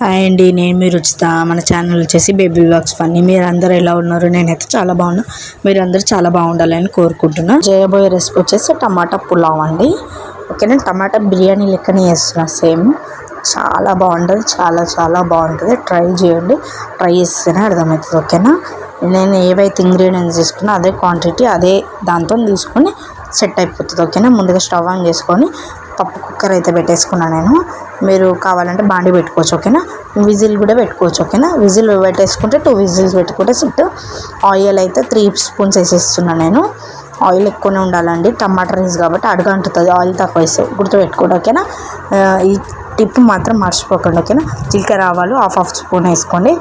Hi అండి నేను మీరు రుచిత. మన ఛానల్ వచ్చేసి బేబీ బ్లాగ్స్ ఫన్నీ మీరు అందరూ ఎలా ఉన్నారు? నేనైతే చాలా బాగున్నా. మీరు అందరూ చాలా బాగుండాలని కోరుకుంటున్నాను చేయబోయే రెసిపీ వచ్చేసి టమాటా పులావ్ అండి. ఓకేనా? టమాటా బిర్యానీ లెక్కనే చేస్తున్నా. సేమ్ చాలా బాగుంటుంది. చాలా చాలా బాగుంటుంది. ట్రై చేయండి. ట్రై చేస్తేనే అర్థమవుతుంది. ఓకేనా? నేను ఏవైతే ఇంగ్రీడియంట్స్ తీసుకున్నా అదే క్వాంటిటీ అదే దాంతో తీసుకొని సెట్ అయిపోతుంది. ఓకేనా? ముందుగా స్టవ్ ఆన్ చేసుకొని పప్పు కుక్కర్ అయితే పెట్టేసుకున్నా నేను. మీరు కావాలంటే బాండి పెట్టుకోవచ్చు ఓకేనా? విజిల్ కూడా పెట్టుకోవచ్చు ఓకేనా? విజిల్ పెట్టేసుకుంటే టూ విజిల్స్ పెట్టుకుంటే సెట్. ఆయిల్ అయితే త్రీ స్పూన్స్ వేసేస్తున్నాను నేను. ఆయిల్ ఎక్కువనే ఉండాలండి. టమాటా రైస్ కాబట్టి అడుగు ఆయిల్ తక్కువ వేస్తే గుర్తుపెట్టుకోండి ఓకేనా? ఈ టిప్ మాత్రం మర్చిపోకండి ఓకేనా? జీలకర్ర ఆవాలు హాఫ్ హాఫ్ స్పూన్ వేసుకోండి.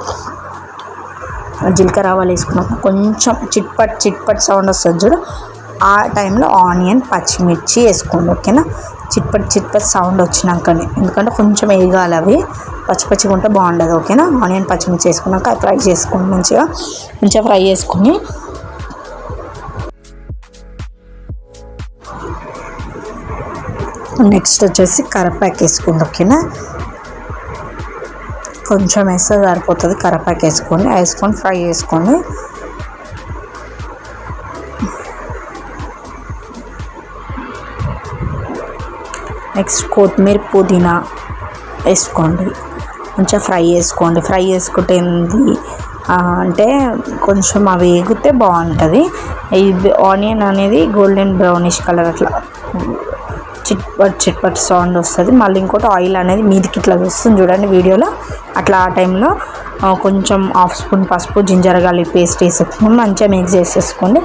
జీలకర్ర ఆవాలు వేసుకున్నాక కొంచెం చిట్పట్ చిట్పట్ సౌండ్ వస్తుంది చూడు. ఆ టైంలో ఆనియన్ పచ్చిమిర్చి వేసుకోండి ఓకేనా? చిట్పట్ చిట్పట్ సౌండ్ వచ్చినాకనే. ఎందుకంటే కొంచెం వేగాలి అవి. పచ్చి పచ్చిగా ఉంటే బాగుండదు ఓకేనా? ఆనియన్ పచ్చిమిర్చి వేసుకున్నాక ఫ్రై చేసుకోండి మంచిగా మంచిగా ఫ్రై చేసుకుని. నెక్స్ట్ వచ్చేసి కరపాకు వేసుకోండి ఓకేనా? కొంచెం వేస్తే సరిపోతుంది కరపాకు వేసుకోండి వేసుకొని ఫ్రై చేసుకోండి నెక్స్ట్ కొత్తిమీర పుదీనా వేసుకోండి. కొంచెం ఫ్రై చేసుకోండి. ఫ్రై చేసుకుంటే ఏంది? అంటే కొంచెం అవి వేగితే బాగుంటుంది. ఇది ఆనియన్ అనేది గోల్డెన్ బ్రౌనిష్ కలర్ అట్లా. చిట్పట్ చిట్పట్ సౌండ్ వస్తుంది. మళ్ళీ ఇంకోటి ఆయిల్ అనేది మీదికి ఇట్లా వస్తుంది చూడండి వీడియోలో. అట్లా ఆ టైంలో కొంచెం హాఫ్ స్పూన్ పసుపు జింజర్ గార్లిక్ పేస్ట్ వేసేసుకొని మంచిగా మిక్స్ చేసేసుకోండి.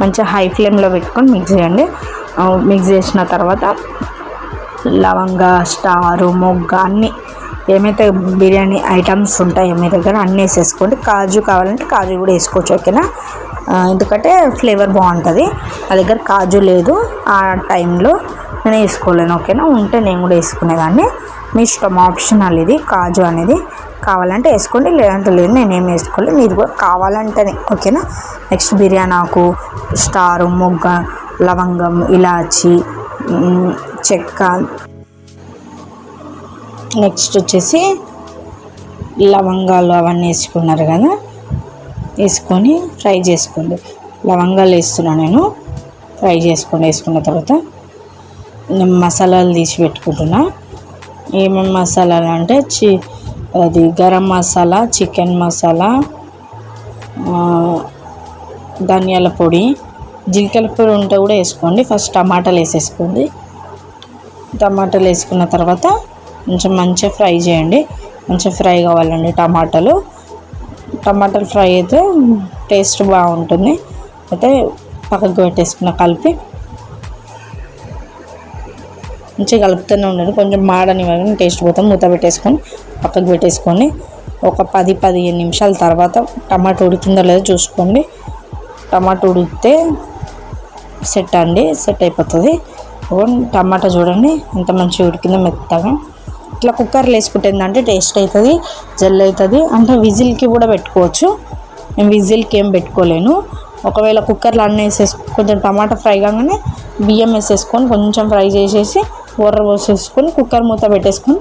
మంచిగా హై ఫ్లేమ్లో పెట్టుకొని మిక్స్ చేయండి. మిక్స్ చేసిన తర్వాత లవంగ స్టారు మొగ్గ అన్నీ ఏమైతే బిర్యానీ ఐటమ్స్ ఉంటాయో మీ దగ్గర అన్నీ వేసేసుకోండి. కాజు కావాలంటే కాజు కూడా వేసుకోవచ్చు ఓకేనా? ఎందుకంటే ఫ్లేవర్ బాగుంటుంది. నా దగ్గర కాజు లేదు. ఆ టైంలో నేను వేసుకోలేను ఓకేనా? ఉంటే నేను కూడా వేసుకునేదాన్ని. మీ ఇష్టం ఆప్షనల్ ఇది కాజు అనేది. కావాలంటే వేసుకోండి లేదంటే లేదు నేనేం వేసుకోలేదు. మీరు కూడా కావాలంటేనే ఓకేనా? నెక్స్ట్ బిర్యానీ ఆకు స్టారు మొగ్గ లవంగం ఇలాచి చెక్క నెక్స్ట్ వచ్చేసి లవంగాలు అవన్నీ వేసుకున్నారు కదా? వేసుకొని ఫ్రై చేసుకోండి. లవంగాలు వేస్తున్నా నేను. ఫ్రై చేసుకొని వేసుకున్న తర్వాత నేను మసాలాలు తీసి పెట్టుకుంటున్నా. ఏమేమి మసాలాలు అంటే చి అది గరం మసాలా చికెన్ మసాలా ధనియాల పొడి జీలకర్ర పొడి ఉంటే కూడా వేసుకోండి. ఫస్ట్ టమాటాలు వేసేసుకోండి. టమాటాలు వేసుకున్న తర్వాత కొంచెం మంచిగా ఫ్రై చేయండి. మంచిగా ఫ్రై కావాలండి టమాటాలు. టమాటాలు ఫ్రై అయితే టేస్ట్ బాగుంటుంది. అయితే పక్కకు పెట్టేసుకున్న కలిపి మంచిగా కలుపుతూనే ఉండండి. కొంచెం మాడనివ్వండి టేస్ట్ పోతాం మూత పెట్టేసుకొని పక్కకు పెట్టేసుకొని ఒక పది పదిహేను నిమిషాల తర్వాత టమాటా ఉడికిందో లేదో చూసుకోండి. టమాటా ఉడికితే సెట్ అండి. సెట్ అయిపోతుంది. ఓ టమాటా చూడండి ఎంత మంచిగా ఉడికిందో మెత్తగా. ఇట్లా కుక్కర్లో వేసుకుంటే ఏంటంటే టేస్ట్ అవుతుంది జల్ అవుతుంది అంటే విజిల్కి కూడా పెట్టుకోవచ్చు. నేను విజిల్కి ఏం పెట్టుకోలేను. ఒకవేళ కుక్కర్లో అన్నీ వేసేసి కొంచెం టమాటా ఫ్రై కాగానే బియ్యం వేసేసుకొని కొంచెం ఫ్రై చేసేసి ఊర్ర పోసేసుకొని కుక్కర్ మూత పెట్టేసుకొని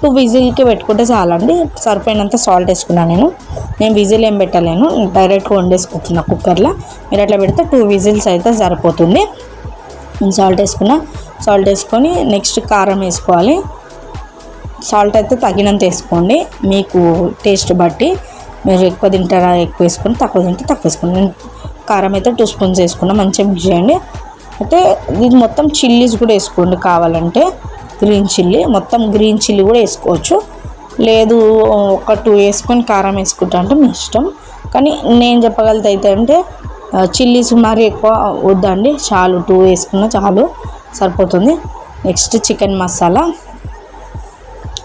టూ విజిల్కి పెట్టుకుంటే చాలండి. సరిపోయినంత సాల్ట్ వేసుకున్నాను నేను. నేను విజిల్ ఏం పెట్టలేను. డైరెక్ట్గా వండేసుకుంటున్నా కుక్కర్లో మీరు అట్లా పెడితే టూ విజిల్స్ అయితే సరిపోతుంది. నేను సాల్ట్ వేసుకున్నా. సాల్ట్ వేసుకొని నెక్స్ట్ కారం వేసుకోవాలి. సాల్ట్ అయితే తగినంత వేసుకోండి. మీకు టేస్ట్ బట్టి మీరు ఎక్కువ తింటారా ఎక్కువ వేసుకొని తక్కువ తింటే తక్కువ వేసుకోండి. నేను కారం అయితే టూ స్పూన్స్ వేసుకున్నా మంచిగా మిక్స్ చేయండి. అయితే ఇది మొత్తం చిల్లీస్ కూడా వేసుకోండి కావాలంటే. గ్రీన్ చిల్లీ మొత్తం గ్రీన్ చిల్లీ కూడా వేసుకోవచ్చు. లేదు ఒక టూ వేసుకొని కారం వేసుకుంటా అంటే మీ ఇష్టం. కానీ నేను చెప్పగలితే అయితే అంటే చిల్లీస్ మరి ఎక్కువ వద్దండి. చాలు టూ వేసుకున్న చాలు సరిపోతుంది. Next chicken masala.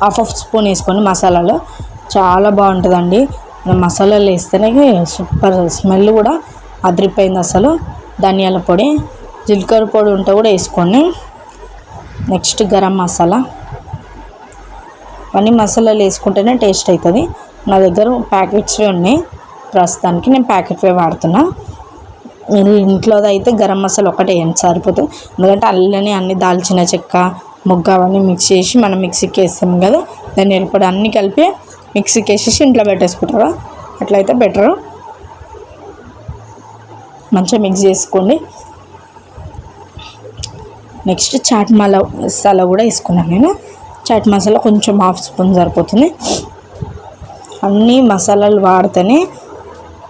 Half half spoon వేసుకోండి మసాలాలో. చాలా బాగుంటుందండి. మసాలాలు వేస్తేనే సూపర్ స్మెల్ కూడా అదిరిపోయింది అసలు. ధనియాల పొడి జీలకర్ర పొడి ఉంటే కూడా వేసుకోండి. నెక్స్ట్ గరం మసాలా. అన్ని మసాలాలు వేసుకుంటేనే టేస్ట్ అవుతుంది. నా దగ్గర ప్యాకెట్స్వి ఉన్నాయి. ప్రస్తుతానికి నేను ప్యాకెట్వే వాడుతున్నా. ఇంట్లో అయితే గరం మసాలా ఒకటే వేయండి సరిపోతుంది ఎందుకంటే అల్లనే అన్ని దాల్చిన చెక్క ముగ్గ అవన్నీ మిక్స్ చేసి మనం మిక్సీకి వేస్తాం కదా దాన్ని పొడి అన్నీ కలిపి మిక్సీకి వేసేసి ఇంట్లో పెట్టేసుకుంటారా అట్లయితే బెటరు. మంచిగా మిక్స్ చేసుకోండి. నెక్స్ట్ చాట్ మసాలా కూడా వేసుకున్నాను నేను. చాట్ మసాలా కొంచెం హాఫ్ స్పూన్ సరిపోతుంది. అన్ని మసాలాలు వాడితేనే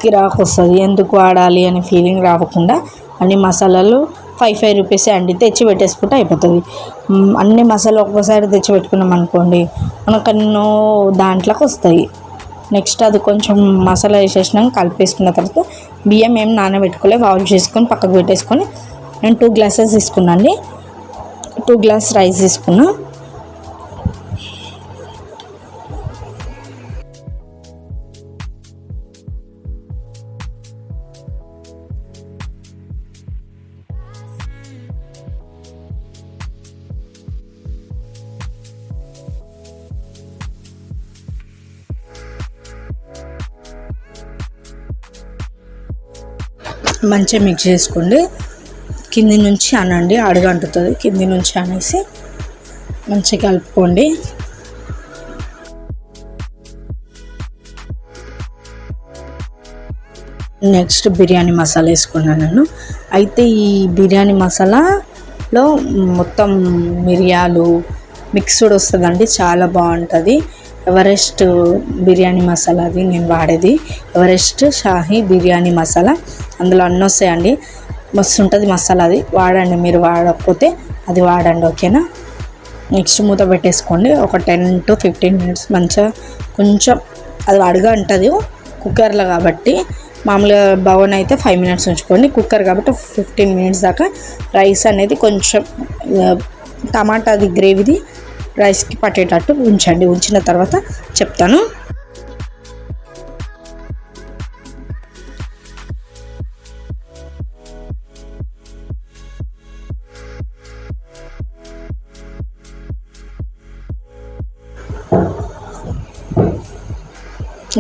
కిరాక్ వస్తుంది ఎందుకు వాడాలి అనే ఫీలింగ్ రాకుండా అన్ని మసాలాలు ఫైవ్ ఫైవ్ రూపీస్ అండి. తెచ్చి పెట్టేసుకుంటే అయిపోతుంది. అన్ని మసాలా ఒక్కసారి తెచ్చి పెట్టుకున్నాం అనుకోండి మనకు ఎన్నో దాంట్లోకి వస్తాయి నెక్స్ట్ అది కొంచెం మసాలా వేసేసినాక కలిపేసుకున్న తర్వాత బియ్యం ఏం నానబెట్టుకోలే వాష్ చేసుకొని పక్కకు పెట్టేసుకొని నేను టూ గ్లాసెస్ తీసుకున్నాను టూ గ్లాస్ రైస్ తీసుకున్నాను మంచిగా మిక్స్ చేసుకోండి. కింది నుంచి అనండి అడుగంటుతుంది కింది నుంచి అనేసి మంచిగా కలుపుకోండి. నెక్స్ట్ బిర్యానీ మసాలా వేసుకున్నాను నేను. అయితే ఈ బిర్యానీ మసాలాలో మొత్తం మిరియాలు మిక్స్డ్ వస్తుందండి. చాలా బాగుంటుంది. ఎవరెస్ట్ బిర్యానీ మసాలా అది నేను వాడేది. ఎవరెస్ట్ షాహీ బిర్యానీ మసాలా. అందులో అన్నీ వస్తాయండి. మస్తు ఉంటుంది మసాలా అది. వాడండి మీరు వాడకపోతే అది వాడండి ఓకేనా? నెక్స్ట్ మూత పెట్టేసుకోండి. ఒక టెన్ టు ఫిఫ్టీన్ మినిట్స్ మంచిగా కొంచెం అది అడుగు ఉంటుంది కుక్కర్లో కాబట్టి మామూలుగా బౌన్ అయితే ఫైవ్ మినిట్స్ ఉంచుకోండి. కుక్కర్ కాబట్టి ఫిఫ్టీన్ మినిట్స్ దాకా రైస్ అనేది కొంచెం టమాటాది గ్రేవీది రైస్కి పట్టేటట్టు ఉంచండి. ఉంచిన తర్వాత చెప్తాను.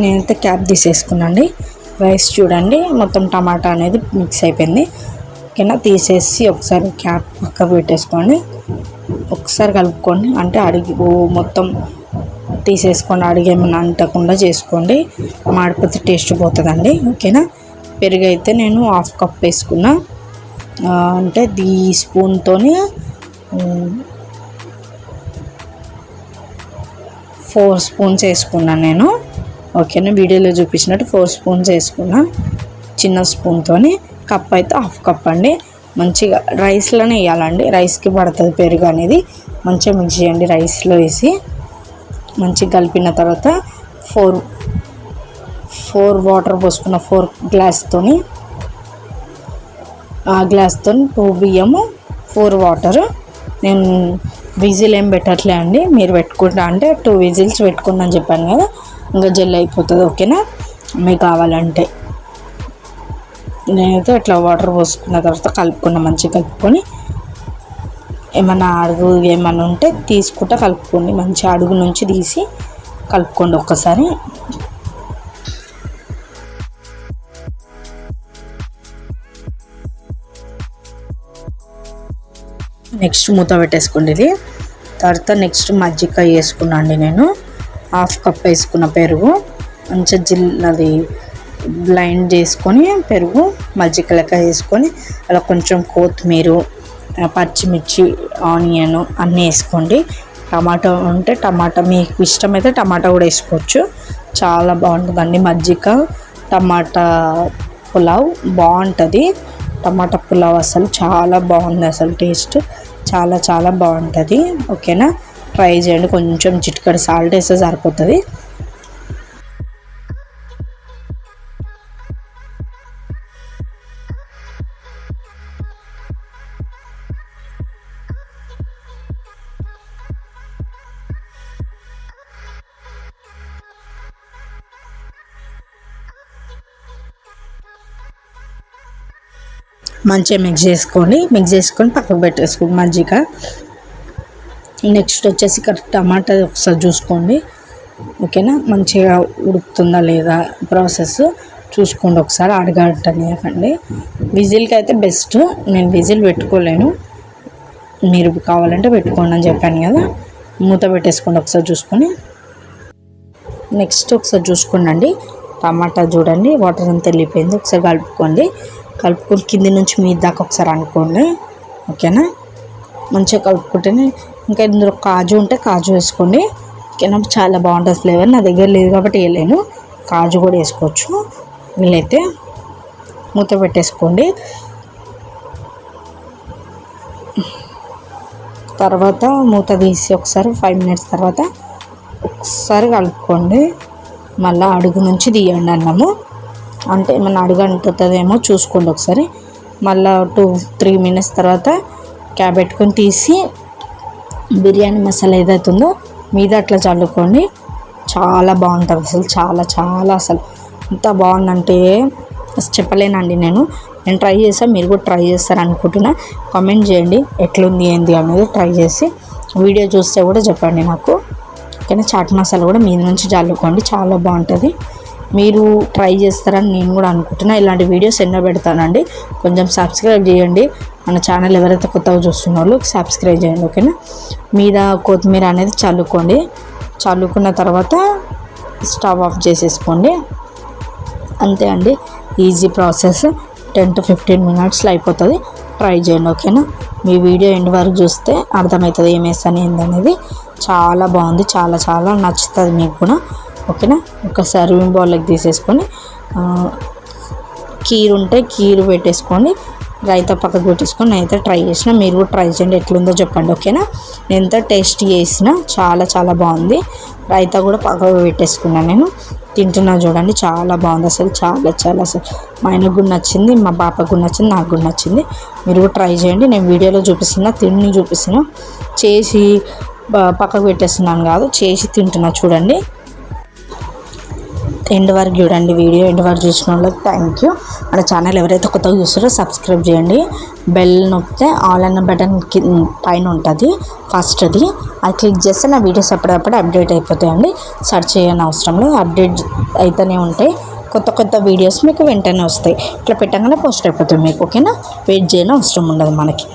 నేనైతే క్యాప్ తీసేసుకున్నాండి రైస్ చూడండి మొత్తం టమాటా అనేది మిక్స్ అయిపోయింది. ఓకేనా? తీసేసి ఒకసారి క్యాప్ పక్క పెట్టేసుకోండి. ఒకసారి కలుపుకోండి. అంటే అడిగి మొత్తం తీసేసుకోండి అడిగి ఏమైనా అంటకుండా చేసుకోండి. మాడిపోతే టేస్ట్ పోతుందండి. ఓకేనా? పెరుగు అయితే నేను హాఫ్ కప్ వేసుకున్నా. అంటే ఈ స్పూన్తో ఫోర్ స్పూన్స్ వేసుకున్నాను నేను. ఓకేనా? వీడియోలో చూపించినట్టు ఫోర్ స్పూన్స్ వేసుకున్నా. చిన్న స్పూన్తో కప్ అయితే హాఫ్ కప్ అండి. మంచిగా రైస్లోనే వేయాలండి. రైస్కి పడుతుంది పెరుగు అనేది. మంచిగా మిక్స్ చేయండి రైస్లో వేసి. మంచిగా కలిపిన తర్వాత ఫోర్ ఫోర్ వాటర్ పోసుకున్న ఫోర్ గ్లాస్తోని ఆ గ్లాస్తో టూ బియ్యము ఫోర్ వాటర్ నేను విజిల్ ఏం పెట్టట్లే అండి. మీరు పెట్టుకుంటా అంటే టూ విజిల్స్ పెట్టుకున్నా చెప్పాను కదా. ఇంకా జెల్ అయిపోతుంది ఓకేనా? మీకు కావాలంటే. నేనైతే ఇట్లా వాటర్ పోసుకున్న తర్వాత కలుపుకున్నా మంచిగా కలుపుకొని ఏమన్నా అడుగు ఏమన్నా ఉంటే తీసుకుంటా కలుపుకోండి. మంచి అడుగు నుంచి తీసి కలుపుకోండి ఒక్కసారి. నెక్స్ట్ మూత పెట్టేసుకోండి ఇది. తర్వాత నెక్స్ట్ మజ్జిగ వేసుకున్నాండి నేను. హాఫ్ కప్ వేసుకున్న పెరుగు. మంచిగా జిల్ అది బ్లైండ్ చేసుకొని పెరుగు మజ్జిగ లెక్క వేసుకొని అలా కొంచెం కొత్తిమీర పచ్చిమిర్చి ఆనియన్ అన్నీ వేసుకోండి. టమాటా ఉంటే టమాటా మీకు ఇష్టమైతే టమాటా కూడా వేసుకోవచ్చు. చాలా బాగుంటుందండి మజ్జిగ. టమాటా పులావ్ బాగుంటుంది. టమాటా పులావ్ అసలు చాలా బాగుంది అసలు టేస్ట్. చాలా చాలా బాగుంటుంది. ఓకేనా? ట్రై చేయండి. కొంచెం చిటికడ సాల్ట్ వేస్తే సరిపోతుంది. మంచిగా మిక్స్ చేసుకోండి మిక్స్ చేసుకొని పక్కకు పెట్టేసుకోండి మజ్జిగ. నెక్స్ట్ వచ్చేసి కరెక్ట్ టమాటా ఒకసారి చూసుకోండి. ఓకేనా? మంచిగా ఉడుకుతుందా లేదా ప్రాసెస్ చూసుకోండి ఒకసారి అడగటనియకండి విజిల్కి అయితే బెస్ట్ నేను విజిల్ పెట్టుకోలేను. మీరు కావాలంటే పెట్టుకోండి అని చెప్పాను కదా. మూత పెట్టేసుకోండి ఒకసారి చూసుకొని. నెక్స్ట్ ఒకసారి చూసుకోండి టమాటా చూడండి వాటర్ అంతా వెళ్ళిపోయింది. ఒకసారి కలుపుకోండి. కలుపుకొని కింది నుంచి మీ దాకా ఒకసారి అనుకోండి. ఓకేనా? మంచిగా కలుపుకుంటేనే ఇంకా ఇందులో కాజు ఉంటే కాజు వేసుకోండి. ఓకేనా? చాలా బాగుంటుంది ఫ్లేవర్. నా దగ్గర లేదు కాబట్టి వేయలేను. కాజు కూడా వేసుకోవచ్చు. వీళ్ళైతే మూత పెట్టేసుకోండి. తర్వాత మూత తీసి ఒకసారి ఫైవ్ మినిట్స్ తర్వాత ఒకసారి కలుపుకోండి. మళ్ళీ అడుగు నుంచి తీయండి అన్నము. అంటే ఏమన్నా అడుగు అంటుతుందేమో చూసుకోండి ఒకసారి. మళ్ళీ టూ త్రీ మినిట్స్ తర్వాత క్యాబ్ పెట్టుకొని తీసి బిర్యానీ మసాలా ఏదైతుందో మీద అట్లా చల్లుకోండి. చాలా బాగుంటుంది అసలు చాలా చాలా అసలు. ఎంత బాగుందంటే అసలు చెప్పలేనండి నేను. నేను ట్రై చేసాను మీరు కూడా ట్రై చేస్తారు అనుకుంటున్నా. కామెంట్ చేయండి ఎట్లుంది ఏంది అనేది ట్రై చేసి. వీడియో చూస్తే కూడా చెప్పండి నాకు. కానీ చాట్ మసాలా కూడా మీద నుంచి చల్లుకోండి చాలా బాగుంటుంది. మీరు ట్రై చేస్తారని నేను కూడా అనుకుంటున్నా. ఇలాంటి వీడియోస్ ఎన్నో పెడతానండి. కొంచెం సబ్స్క్రైబ్ చేయండి. మన ఛానల్ ఎవరైతే కొత్తగా చూస్తున్న వాళ్ళు సబ్స్క్రైబ్ చేయండి ఓకేనా? మీద కొత్తిమీర అనేది చల్లుకోండి. చల్లుకున్న తర్వాత స్టవ్ ఆఫ్ చేసేసుకోండి. అంతే అండి. Easy process. Ten to fifteen మినిట్స్లో అయిపోతుంది. ట్రై చేయండి ఓకేనా? మీ వీడియో ఎండ్ వరకు చూస్తే అర్థమవుతుంది ఏం వేస్తాను ఏందనేది. చాలా బాగుంది చాలా చాలా నచ్చుతుంది మీకు కూడా. ఓకేనా? ఒక సర్వింగ్ బౌల్లోకి తీసేసుకొని ఆ, కీరు ఉంటే కీరు పెట్టేసుకొని రైతా పక్కకు పెట్టేసుకొని నేనైతే ట్రై చేసిన. మీరు కూడా ట్రై చేయండి ఎట్లుందో చెప్పండి ఓకేనా? నేను ఎంత టేస్ట్ చేసిన చాలా చాలా బాగుంది. రైతా కూడా పక్కకు పెట్టేసుకున్నాను నేను. తింటున్నా చూడండి చాలా బాగుంది అసలు చాలా చాలా అసలు. మా ఆయనకు కూడా నచ్చింది మా పాపకు కూడా నచ్చింది నాకు కూడా నచ్చింది. మీరు కూడా ట్రై చేయండి. నేను వీడియోలో చూపిస్తున్నా తిని చూపిస్తున్నా. చేసి పక్కకు పెట్టేస్తున్నాను కాదు చేసి తింటున్నా చూడండి. ఎండ్ వరకు చూడండి వీడియో ఎండ్ వరకు చూసిన వాళ్ళకి థ్యాంక్ యూ మన ఛానల్ ఎవరైతే కొత్తగా చూస్తారో సబ్స్క్రైబ్ చేయండి. బెల్ నొప్పితే ఆల్ అన్న బటన్ పైన ఉంటుంది ఫస్ట్ది అది క్లిక్ చేస్తే నా వీడియోస్ అప్పుడప్పుడు అప్డేట్ అయిపోతాయండి. సెర్చ్ చేయని అవసరం లేదు. అప్డేట్ అయితేనే ఉంటాయి. కొత్త కొత్త వీడియోస్ మీకు వెంటనే వస్తాయి. ఇట్లా పెట్టగానే పోస్ట్ అయిపోతాయి మీకు ఓకేనా వెయిట్ చేయని అవసరం ఉండదు మనకి.